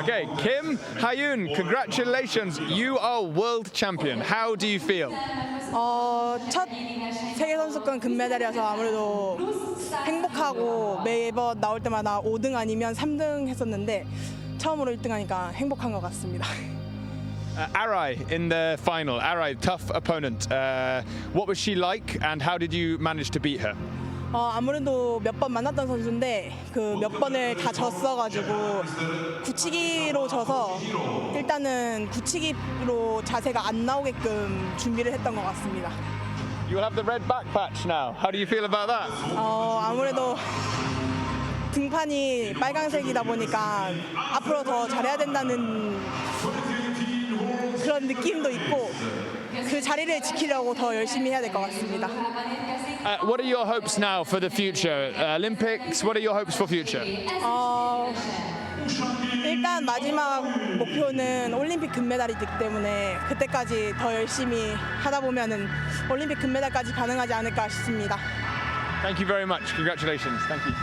Okay, Kim Hayun, congratulations. You are world champion. How do you feel? 어, 첫 세계 선수권 금메달이어서 아무래도 행복하고 매번 나올 때마다 5등 아니면 3등 했었는데 처음으로 1등 하니까 행복한 것 같습니다. Uh, Arai in the final. Arai, tough opponent. Uh, what was she like and how did you manage to beat her? 어, 아무래도 몇 번 만났던 선수인데 그 몇 번을 다 졌어가지고 굳히기로 져서 일단은 굳히기로 자세가 안 나오게끔 준비를 했던 것 같습니다. You have the red back patch now. How do you feel about that? 어, 아무래도 등판이 빨간색이다 보니까 앞으로 더 잘해야 된다는 그런 느낌도 있고 그 자리를 지키려고 더 열심히 해야 될 것 같습니다. Uh, what are your hopes now for the future? Uh, Olympics, what are your hopes for future? 어, 일단 마지막 목표는 올림픽 금메달이기 때문에 그때까지 더 열심히 하다 보면은 올림픽 금메달까지 가능하지 않을까 싶습니다. Thank you very much. Congratulations. Thank you.